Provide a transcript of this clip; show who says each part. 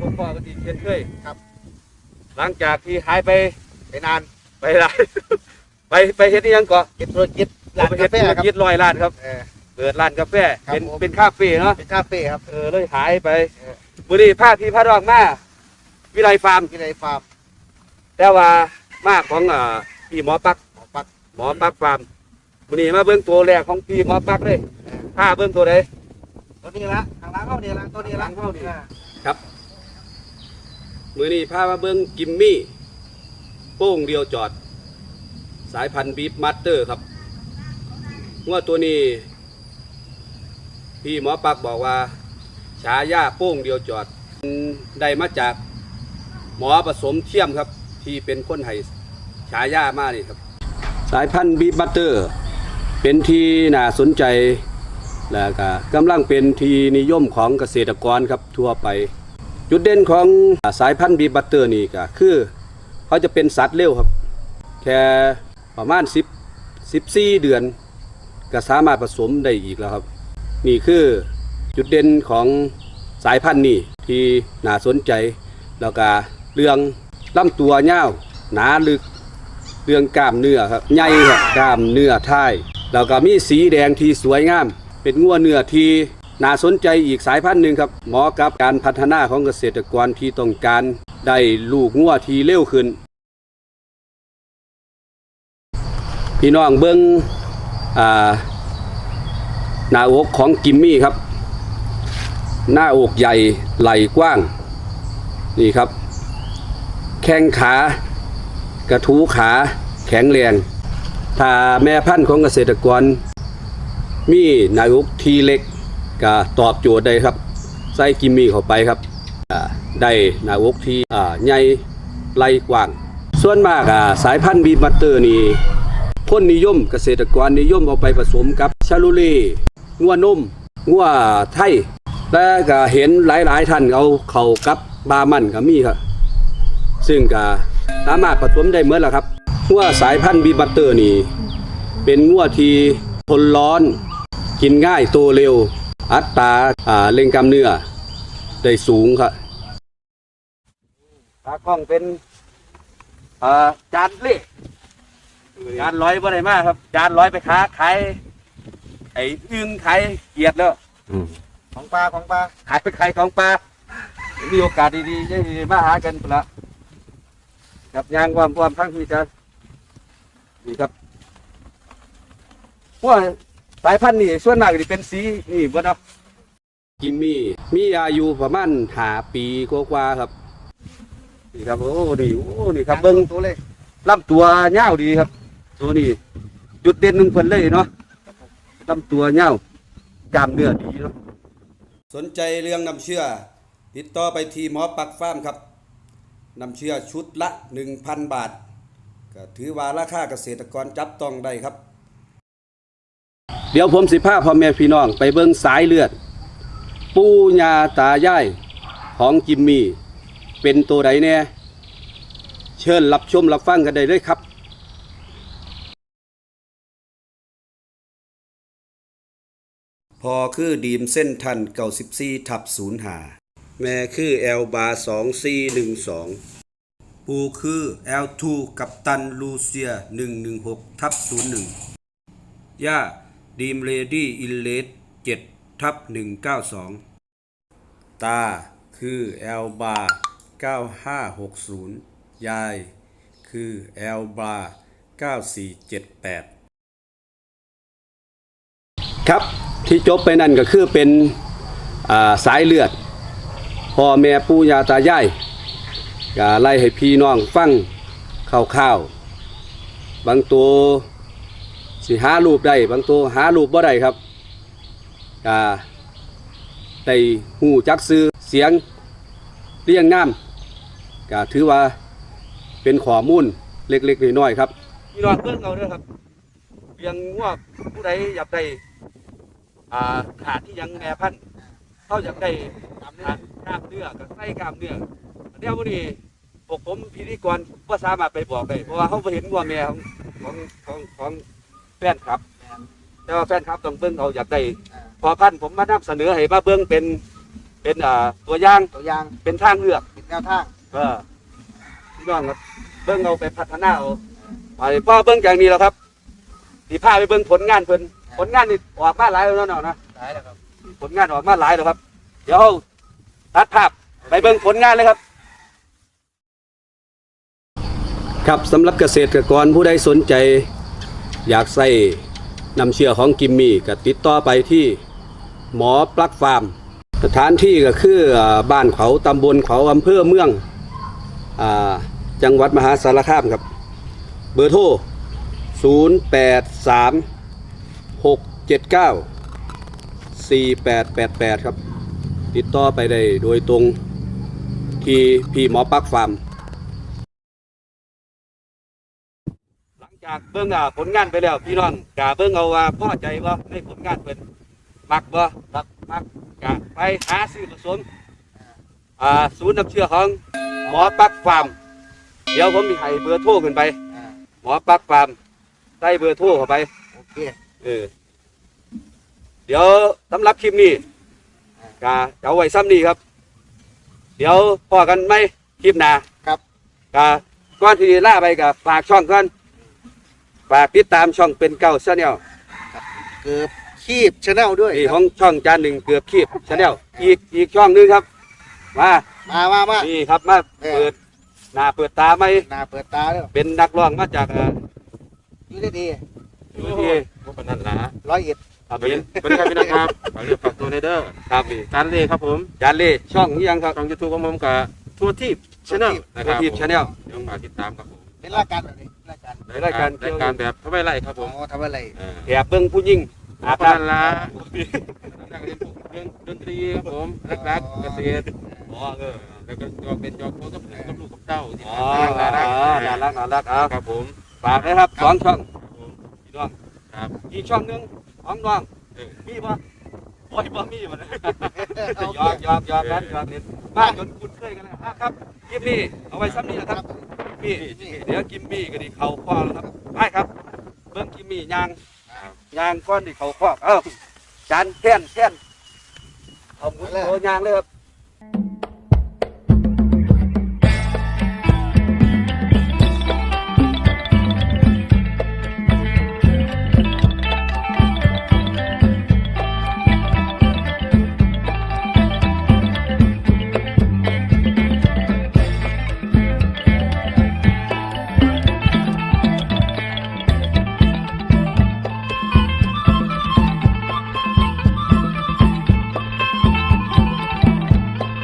Speaker 1: พบพ่อกันอีกเช่นเคย
Speaker 2: ครับ
Speaker 1: หลังจากที่หายไป
Speaker 2: ไปนาน
Speaker 1: ไปหลาย ไปไปเฮ็ดอิหยังก่อน
Speaker 2: เก็บธุรกิจร้าน
Speaker 1: ไป
Speaker 2: กาแฟ
Speaker 1: เฮ็ดธุร
Speaker 2: ครับ
Speaker 1: กิจร้อยล้านครับ
Speaker 2: เออ
Speaker 1: เปิดร้านกาแฟ
Speaker 2: ครับ
Speaker 1: เป็น
Speaker 2: ผม
Speaker 1: เป็นคาเฟ่เนาะ
Speaker 2: เป็นคาเฟ่ครับ
Speaker 1: เออเลยหายไป
Speaker 2: เออ
Speaker 1: มื้อนี้พาพี่พาดอกมาวิไลฟาร์ม
Speaker 2: ที่ไรฟาร์ม
Speaker 1: แต่ว่ามาของอ่าพี่หมอปัก
Speaker 2: หมอปัก
Speaker 1: หมอปักฟาร์มมื้อนี้มาเบิ่งตัวแรกของพี่หมอปักเลยพาเบิ่งตัวใด
Speaker 2: ตัวนี้ละทางร้านเขาเนี่ยละตัวนี้ละ
Speaker 1: ทางเรา นี่
Speaker 2: อ่า
Speaker 1: มื้อนี้พามาเบิ่งกิมมี่ โป้งเดียวจอด สายพันธุ์บีฟมัตเตอร์ครับงวดตัวนี้ พี่หมอปักบอกว่า ฉายาโป้งเดียวจอด ได้มาจากหมอผสมเทียมครับ ที่เป็นคนไห้ฉายามานี่ครับ สายพันธุ์บีฟมัตเตอร์ เป็นที่น่าสนใจแล้วก็กำลังเป็นที่นิยมของเกษตรกรครับทั่วไป จุดเด่นของสายพันธุ์บีบัตเตอร์นี่ก็คือ เขาจะเป็นสัตว์เร็วครับ แค่ประมาณ 10 14 เดือน ก็สามารถผสมได้อีกแล้วครับ นี่คือจุดเด่นของสายพันธุ์นี่ที่น่าสนใจ แล้วก็เรื่องลำตัวยาหนาลึกเรื่องกล้ามเนื้อครับใหญ่ครับกล้ามเนื้อท้ายแล้วก็มีสีแดงที่สวยงาม เป็นงัวเนื้อที่ น่าสนใจอีกสายพันธุ์หนึ่งครับเหมาะกับการพัฒนาของเกษตรกรที่ต้องการได้ลูกงัวที่เร็วขึ้น พี่น้องเบิ้งอ่าหน้าอกของกิมมี่ครับ หน้าอกใหญ่ไหล่กว้าง นี่ครับ แข้งขากระทูขาแข็งแรงถ้าแม่พันธุ์ของเกษตรกร มีหน้าอกทีเล็ก ก็ตอบโจทย์ได้ครับ ใส่กิมมี่เข้าไปครับได้หนาอกที่อ่าใหญ่ไหล่กว้าง ส่วนมากสายพันธุ์บีบัตเตอร์นี่คนนิยมเกษตรกรนิยมเอาไปผสมกับชาลูเล่งัวนุ่มงัวไทย และก็เห็นหลายๆท่านเอาเข้ากับบามันก็มีครับซึ่งก็สามารถผสมได้เหมือนละครับงัวสายพันธุ์บีบัตเตอร์นี่เป็นงัวที่ทนร้อน กินง่ายโตเร็ว อัตราอ่าเร่งกล้ามเนื้อได้สูงครับตากล้องเป็นอ่าจานเล่จานร้อยบ่ได้มากครับ จานร้อยไปค้าขายไอ้อึ้งขายเกียดแล้ว
Speaker 2: ของปลาของปลา
Speaker 1: ขายไปขายของปลามีโอกาสดีๆจะได้มาหากันพุ่นละกับยางความความทั้งที่จะนี่ครับว่า สายพันธุ์นี่ส่วนมากที่เป็นสีนี่บ่เนาะกิมมี่มีอายุประมาณหาปีกว่าๆครับนี่ครับโอ้นี่โอ้นี่ครับเบิ้ง
Speaker 2: ตัวเลย
Speaker 1: ลำตัวยาวดีครับ ตัวนี้จุดเด่นหนึ่งเพิ่นเลยเนาะลำตัวยาวกล้ามเนื้อดีเนาะสนใจเรื่องน้ำเชื่อ ติดต่อไปที่หมอปักฟาร์มครับน้ำเชื่อชุดละ 1,000 บาท ก็ถือว่าราคาเกษตรกรจับต้องได้ครับ เดี๋ยวผมสิพาพ่อแม่พี่น้องไปเบิ่งสายเลือด ปูญาตายายของจิมมี่ เป็นตัวใดแน่เชิญรับชมรับฟังกันได้เลยครับ พอคือดีมเส้นทันเก่าสิบสี่ทับศูนย์หาแม่คือแอลบาสองสี่หนึ่งสองปูคือแอลทูกับตันลูเซียหนึ่งหนึ่งหกทับศูนย์หนึ่งย่า ดีมเรดี้อินเลสเจ็ดทับหนึ่งเก้าสองตาคือแอลบาเก้าห้าหกศูนย์ยายคือแอลบาเก้าสี่เจ็ดแปดครับที่จบไปนั่นก็คือเป็นาสายเลือดพ่อแม่ปู่ย่าตายายก็ไล่ให้พี่น้องฟังข่าวๆบางตัว สิหารูปได้บางตัวหารูปบ่ได้ครับก็ได้หูจักซื้อเสียงเรียงน้ำก็ถือว่าเป็นข้อมูลเล็กๆน้อยๆครับพี่น้องเพิ่องเอาด้อครับเพียงว่าผู้ใดอยากได้าขาดที่ยังแม่พันธุ์เขาอยากได้ขาดกล้ามเนื้อกับไส้กล้ามเนื้อเดี๋ยววันนี้พวกผมพิธีกรก็สามารถไปบอกได้เพราะว่าเขาไปเห็นวัวแม่ของของของของ แฟนครับ แต่ว่าแฟนครับต้องเบิ้งเอาอยากได้พอพันธุ์ผมมานำเสนอให้มาเบิ้งเป็นเป็นอ่าตัวอย่าง
Speaker 2: ตัวอย่าง
Speaker 1: เป็นทางเลือก
Speaker 2: เป็นแนวทาง
Speaker 1: เออพี่น้องครับเบิ่งเอาไปพัฒนาเอาไปพ่อเบิ่งจากนี้แล้วครับสีพาไปเบิ่งผลงานเพิ่นผลงานนี่ออกมาหลายแล้วเนาะนะ
Speaker 2: ได้แล้วครับ
Speaker 1: ผลงานออกมาหลายแล้วครับ เดี๋ยวเราตัดภาพไปเบิ่งผลงานเลยครับครับสำหรับเกษตรกรผู้ใดสนใจ อยากใส่นำเชื่อของกิมมี่ก็ติดต่อไปที่หมอปลักฟาร์ม สถานที่ก็คือบ้านเขาตำบลเขาอำเภอเมืองอจังหวัดมหาสารคามครับ เบอร์โทร 0 8 3 6 7 9 4 8 8 8 ครับ ติดต่อไปได้โดยตรงที่พี่หมอปลักฟาร์ม จากเบิ่งอ่าผลงานไปแล้วพี่น้องกาเบิ่งเอาว่าพอใจบ่ในผลงานเพิ่นมักบ่มักมักกะไปหาซื้อผสมอ่าศูนย์น้ำเชื่อของหมอปักฟาร์มเดี๋ยวผมมีให้เบอร์โทรขึ้นไป
Speaker 2: อ่า
Speaker 1: หมอปักฟาร์มใส่เบอร์โทรเข้าไป
Speaker 2: โอเค
Speaker 1: เออเดี๋ยวสำหรับคลิปนี้กะเอาไว้ซ้ำนี้ครับ เดี๋ยวพอกันไหมคลิปหน้า
Speaker 2: ครับ
Speaker 1: กะก่อนที่ล่าไปกับฝากช่องก่อน ฝากติดตามช่องเป็นเก้าชาแนล
Speaker 2: เกือบคีบชาแนลด้วย
Speaker 1: นี่ของช่องจานหนึ่งเกือบขีบชาแนลอีกอีกช่องหนึงครับ มา
Speaker 2: มามามา
Speaker 1: นี่ครับมา
Speaker 2: เออ
Speaker 1: เปิดหน้าเปิดตาไหม
Speaker 2: หน้าเปิดตาแล้ว
Speaker 1: เป็นนักร้องมาจากเอ่อ
Speaker 2: อยู่ได้ดี
Speaker 1: อยู่ที่
Speaker 3: พวกปนันละ
Speaker 2: ร้อยเอ็ด
Speaker 1: ครับ
Speaker 3: สวัสดีสวัสดีครับพี่น้องครับฝากเรียกฝากตัวในเด้อ
Speaker 1: ครับนี่
Speaker 3: การเล่ครับผม
Speaker 1: จานเล่ช่องนี้ยังครับ
Speaker 3: ช่องยูทูบของผมกับทัวร์ทีปชาแนลนะค
Speaker 1: ทัว
Speaker 3: รับ
Speaker 1: ร์ทีมชาแนล
Speaker 3: เดี๋ยวฝากติดตามครับผม
Speaker 2: เป็นรายการแบบนี้ รายการ
Speaker 1: รายการเกี่
Speaker 3: รา
Speaker 1: ยว
Speaker 3: ย การแบบทำไมไล่ครับผ
Speaker 2: อ๋อ
Speaker 3: ม
Speaker 2: ทำอะไร
Speaker 3: เอ่อ
Speaker 1: แอบเบิ้งผู้ยิ่ง
Speaker 3: พ
Speaker 1: อาบ
Speaker 3: วกปนัน
Speaker 1: น้ำ
Speaker 3: ละนักเรียนพวกเรื่องดนตรีครับผมรักๆเกษตร
Speaker 1: อ๋อเออ
Speaker 3: แล้วก็จอกเป็นจอกโคกับกับลูกกับเต้าที่
Speaker 1: อ๋อ
Speaker 3: น่ารัก
Speaker 1: น่ารักน่ารักเอา
Speaker 3: ครับผม
Speaker 1: ฝากนะครับสองช่อง
Speaker 3: ครับผม
Speaker 1: พี่น้อง
Speaker 3: ครับ
Speaker 1: อีกช่องหนึงของน้อง
Speaker 3: เออ
Speaker 1: มีบ่โอ้ยบ่มีบ่นะ
Speaker 2: โอ
Speaker 1: ห
Speaker 2: เค
Speaker 1: ยอกหยอกหยอกกันหยอกเล่นมาจนคุ้นเคยกันแล้วอะครับคลิปนี้เอาไว้ซ้ำนี้นะครับ พี่เดี๋ยวกิมมี่ก็ดีเขาคว้าแล้วครับไปครับ เบิ้งกิมมี่ยางยางก้อนที่เขาคว้าเอ้าจานแท่นแท่นเอาหมุนโตยางเลยครับ